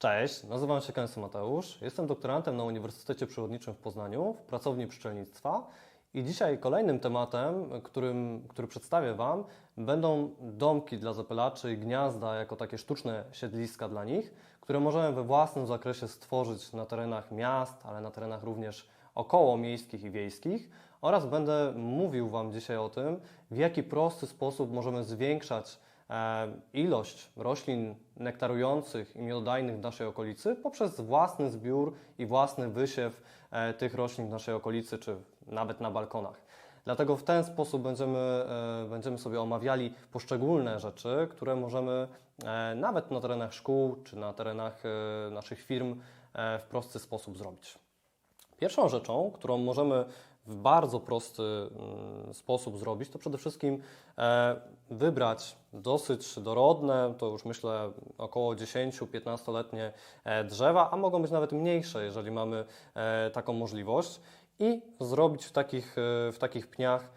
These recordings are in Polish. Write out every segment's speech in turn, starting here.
Cześć, nazywam się Kęsy Mateusz. Jestem doktorantem na Uniwersytecie Przyrodniczym w Poznaniu w pracowni pszczelnictwa. I dzisiaj kolejnym tematem, którym, który przedstawię Wam, będą domki dla zapylaczy i gniazda jako takie sztuczne siedliska dla nich, które możemy we własnym zakresie stworzyć na terenach miast, ale na terenach również około miejskich i wiejskich. Oraz będę mówił Wam dzisiaj o tym, w jaki prosty sposób możemy zwiększać ilość roślin nektarujących i miododajnych w naszej okolicy poprzez własny zbiór i własny wysiew e, tych roślin w naszej okolicy, czy nawet na balkonach. Dlatego w ten sposób będziemy, e, będziemy sobie omawiali poszczególne rzeczy, które możemy e, nawet na terenach szkół czy na terenach e, naszych firm e, w prosty sposób zrobić. Pierwszą rzeczą, którą możemy w bardzo prosty mm, sposób zrobić, to przede wszystkim e, wybrać dosyć dorodne, to już myślę około 10-15-letnie e, drzewa, a mogą być nawet mniejsze, jeżeli mamy e, taką możliwość i zrobić w takich, w takich pniach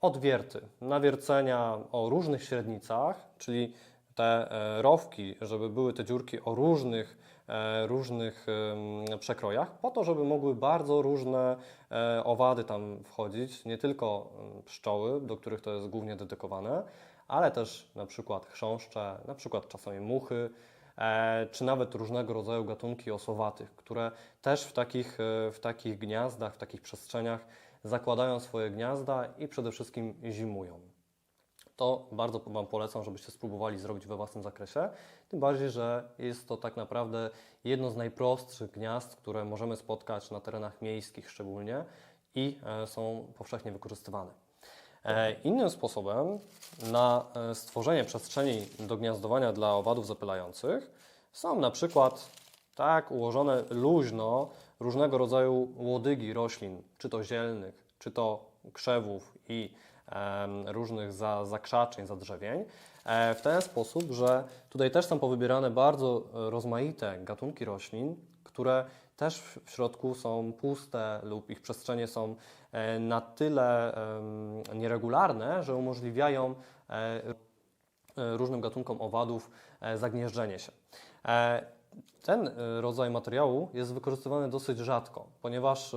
odwierty, nawiercenia o różnych średnicach, czyli te e, rowki, żeby były te dziurki o różnych, e, różnych przekrojach, po to, żeby mogły bardzo różne e, owady tam wchodzić, nie tylko pszczoły, do których to jest głównie dedykowane, ale też na przykład chrząszcze, na przykład czasami muchy, czy nawet różnego rodzaju gatunki osowatych, które też w takich, w takich gniazdach, w takich przestrzeniach zakładają swoje gniazda i przede wszystkim zimują to bardzo Wam polecam, żebyście spróbowali zrobić we własnym zakresie. Tym bardziej, że jest to tak naprawdę jedno z najprostszych gniazd, które możemy spotkać na terenach miejskich szczególnie i e, są powszechnie wykorzystywane. E, Innym sposobem na e, stworzenie przestrzeni do gniazdowania dla owadów zapylających są na przykład tak ułożone luźno różnego rodzaju łodygi roślin, czy to zielnych, czy to krzewów i różnych za, zakrzaczeń, zadrzewień, e, w ten sposób, że tutaj też są powybierane bardzo rozmaite gatunki roślin, które też w środku są puste lub ich przestrzenie są e, na tyle nieregularne, że umożliwiają e, różnym gatunkom owadów zagnieżdżenie się. Ten rodzaj materiału jest wykorzystywany dosyć rzadko, ponieważ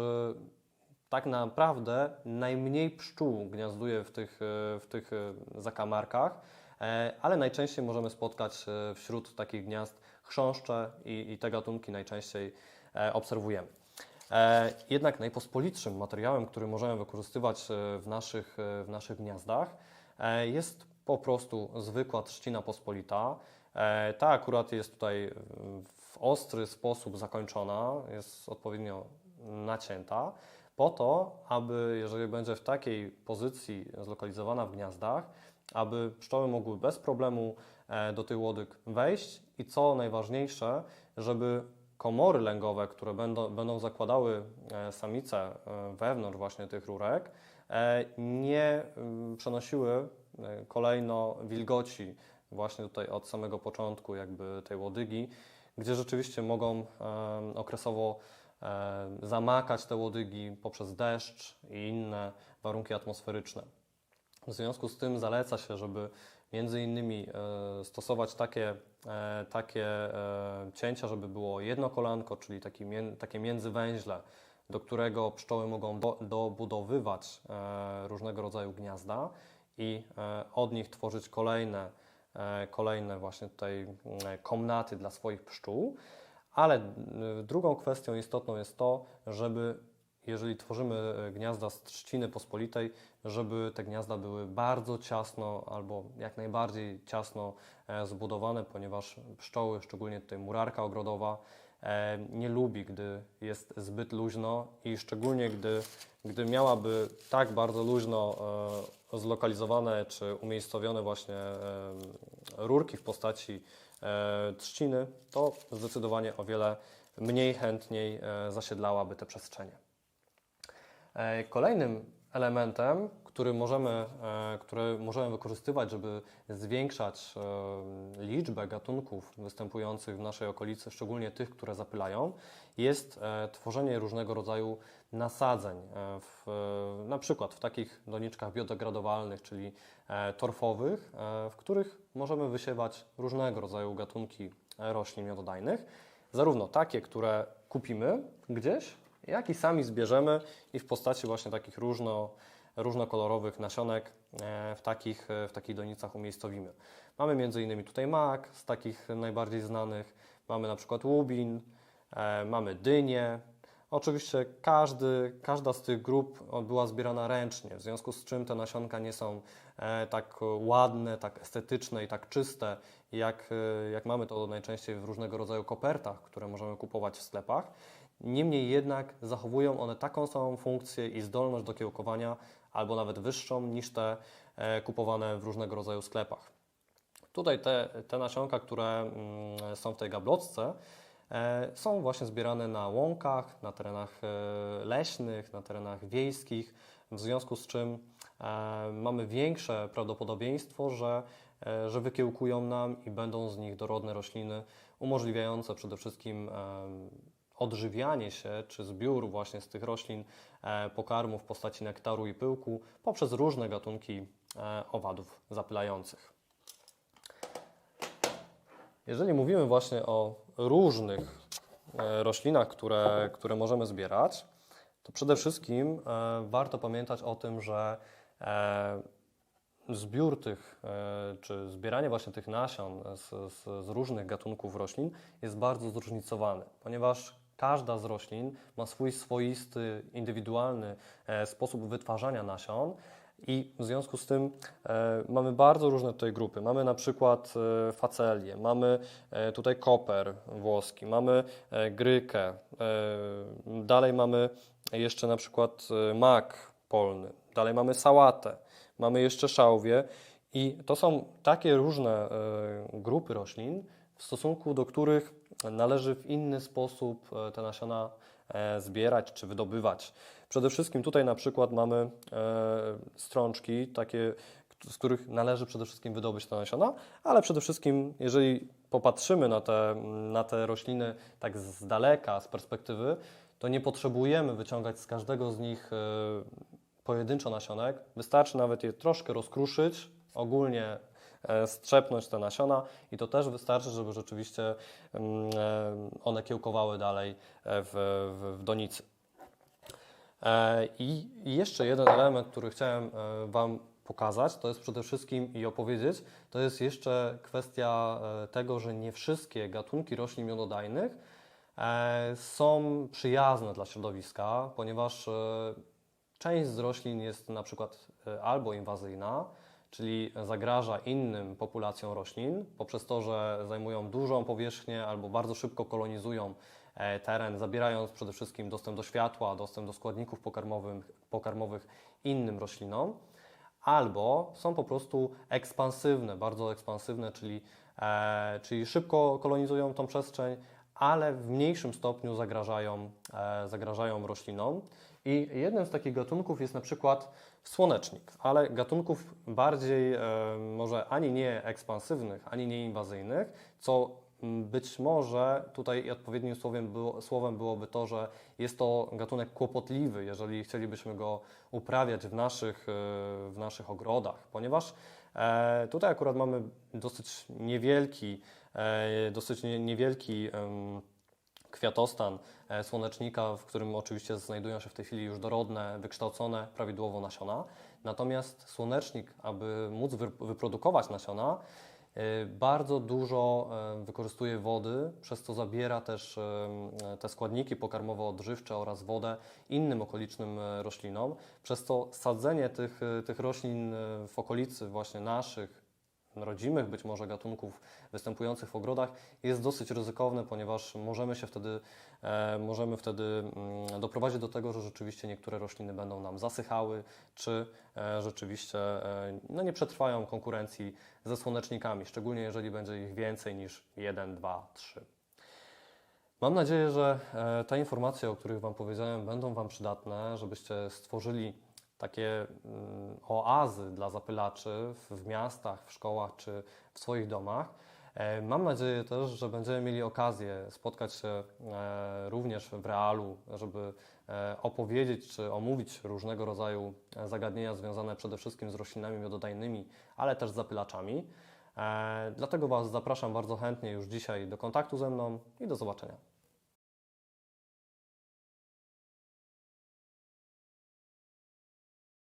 tak naprawdę najmniej pszczół gniazduje w tych, e, w tych e, zakamarkach, e, ale najczęściej możemy spotkać wśród takich gniazd chrząszcze i, i te gatunki najczęściej obserwujemy. Jednak najpospolitszym materiałem, który możemy wykorzystywać w naszych, w naszych gniazdach, jest po prostu zwykła trzcina pospolita. Ta akurat jest tutaj w ostry sposób zakończona, jest odpowiednio nacięta, po to, aby jeżeli będzie w takiej pozycji zlokalizowana w gniazdach, aby pszczoły mogły bez problemu e, do tych łodyg wejść i co najważniejsze, żeby komory lęgowe, które będą, będą zakładały e, samice e, wewnątrz właśnie tych rurek, nie mm, przenosiły kolejno wilgoci właśnie tutaj od samego początku jakby tej łodygi, gdzie rzeczywiście mogą okresowo zamakać te łodygi poprzez deszcz i inne warunki atmosferyczne. W związku z tym zaleca się, żeby między innymi e, stosować takie, e, takie e, cięcia, żeby było jedno kolanko, czyli taki, takie międzywęźle, do którego pszczoły mogą do, dobudowywać e, różnego rodzaju gniazda i e, od nich tworzyć kolejne, e, kolejne właśnie tutaj komnaty dla swoich pszczół. Ale y, drugą kwestią istotną jest to, żeby jeżeli tworzymy e, gniazda z trzciny pospolitej, żeby te gniazda były bardzo ciasno albo jak najbardziej ciasno e, zbudowane, ponieważ pszczoły, szczególnie tutaj murarka ogrodowa, e, nie lubi, gdy jest zbyt luźno i szczególnie gdy, gdy miałaby tak bardzo luźno e, zlokalizowane czy umiejscowione właśnie rurki w postaci trzciny, to zdecydowanie o wiele mniej chętniej e, zasiedlałaby te przestrzenie. E, Kolejnym elementem, który możemy, e, który możemy wykorzystywać, żeby zwiększać e, liczbę gatunków występujących w naszej okolicy, szczególnie tych, które zapylają, jest e, tworzenie różnego rodzaju nasadzeń, w, na przykład w takich doniczkach biodegradowalnych, czyli torfowych, w których możemy wysiewać różnego rodzaju gatunki roślin miododajnych. zarówno takie, które kupimy gdzieś, jak i sami zbierzemy i w postaci właśnie takich różno, różnokolorowych nasionek e, w takich, e, w takich donicach umiejscowimy. Mamy innymi tutaj mak z takich najbardziej znanych, mamy na przykład łubin, e, mamy dynię. Oczywiście każdy, każda z tych grup była zbierana ręcznie, w związku z czym te nasionka nie są tak ładne, tak estetyczne i tak czyste, jak, jak mamy to najczęściej w różnego rodzaju kopertach, które możemy kupować w sklepach. Niemniej jednak zachowują one taką samą funkcję i zdolność do kiełkowania, albo nawet wyższą niż te e, kupowane w różnego rodzaju sklepach. Tutaj te, te nasionka, które mm, są w tej gablotce, e, są właśnie zbierane na łąkach, na terenach e, leśnych, na terenach wiejskich, w związku z czym mamy większe prawdopodobieństwo, że, że wykiełkują nam i będą z nich dorodne rośliny, umożliwiające przede wszystkim odżywianie się czy zbiór właśnie z tych roślin e, pokarmu w postaci nektaru i pyłku poprzez różne gatunki e, owadów zapylających. Jeżeli mówimy właśnie o różnych e, roślinach, które, które możemy zbierać, to przede wszystkim warto pamiętać o tym, że zbiór tych, czy zbieranie właśnie tych nasion z, z, z różnych gatunków roślin jest bardzo zróżnicowany, ponieważ każda z roślin ma swój swoisty, indywidualny e, sposób wytwarzania nasion. I w związku z tym e, mamy bardzo różne tutaj grupy. Mamy na przykład e, facelię, mamy e, tutaj koper włoski, mamy e, grykę, e, dalej mamy jeszcze na przykład e, mak polny, dalej mamy sałatę, mamy jeszcze szałwię i to są takie różne e, grupy roślin, w stosunku do których należy w inny sposób e, te nasiona e, zbierać czy wydobywać. Przede wszystkim tutaj na przykład mamy e, strączki, takie, z których należy przede wszystkim wydobyć te nasiona, ale przede wszystkim, jeżeli popatrzymy na te, na te rośliny tak z daleka, z perspektywy, to nie potrzebujemy wyciągać z każdego z nich pojedynczo nasionek. Wystarczy nawet je troszkę rozkruszyć, ogólnie strzepnąć te nasiona i to też wystarczy, żeby rzeczywiście mm, e, one kiełkowały dalej e, w, w, w donicy. E, I jeszcze jeden element, który chciałem e, Wam pokazać, to jest przede wszystkim i opowiedzieć, to jest jeszcze kwestia e, tego, że nie wszystkie gatunki roślin miododajnych e, są przyjazne dla środowiska, ponieważ e, część z roślin jest na przykład e, albo inwazyjna, czyli zagraża innym populacjom roślin poprzez to, że zajmują dużą powierzchnię albo bardzo szybko kolonizują e, teren, zabierając przede wszystkim dostęp do światła, dostęp do składników pokarmowych, pokarmowych innym roślinom, albo są po prostu ekspansywne, bardzo ekspansywne, czyli, e, czyli szybko kolonizują tą przestrzeń, ale w mniejszym stopniu zagrażają, e, zagrażają roślinom. I jednym z takich gatunków jest na przykład słonecznik, ale gatunków bardziej e, może ani nie ekspansywnych, ani nie inwazyjnych, co być może tutaj odpowiednim słowem, było, słowem byłoby to, że jest to gatunek kłopotliwy, jeżeli chcielibyśmy go uprawiać w naszych, e, w naszych ogrodach, ponieważ e, tutaj akurat mamy dosyć niewielki, dosyć nie, niewielki kwiatostan słonecznika, w którym oczywiście znajdują się w tej chwili już dorodne, wykształcone prawidłowo nasiona. Natomiast słonecznik, aby móc wy- wyprodukować nasiona, e, bardzo dużo e, wykorzystuje wody, przez co zabiera też e, te składniki pokarmowo-odżywcze oraz wodę innym okolicznym e, roślinom, przez co sadzenie tych, e, tych roślin e, w okolicy właśnie naszych, rodzimych być może gatunków występujących w ogrodach jest dosyć ryzykowne, ponieważ możemy się wtedy, e, możemy wtedy mm, doprowadzić do tego, że rzeczywiście niektóre rośliny będą nam zasychały, czy e, rzeczywiście e, no, nie przetrwają konkurencji ze słonecznikami, szczególnie jeżeli będzie ich więcej niż 1, 2, 3. Mam nadzieję, że te informacje, o których Wam powiedziałem, będą Wam przydatne, żebyście stworzyli takie mm, oazy dla zapylaczy w, miastach, w szkołach czy w swoich domach. E, Mam nadzieję też, że będziemy mieli okazję spotkać się e, również w realu, żeby e, opowiedzieć czy omówić różnego rodzaju zagadnienia związane przede wszystkim z roślinami miododajnymi, ale też z zapylaczami. Dlatego Was zapraszam bardzo chętnie już dzisiaj do kontaktu ze mną i do zobaczenia.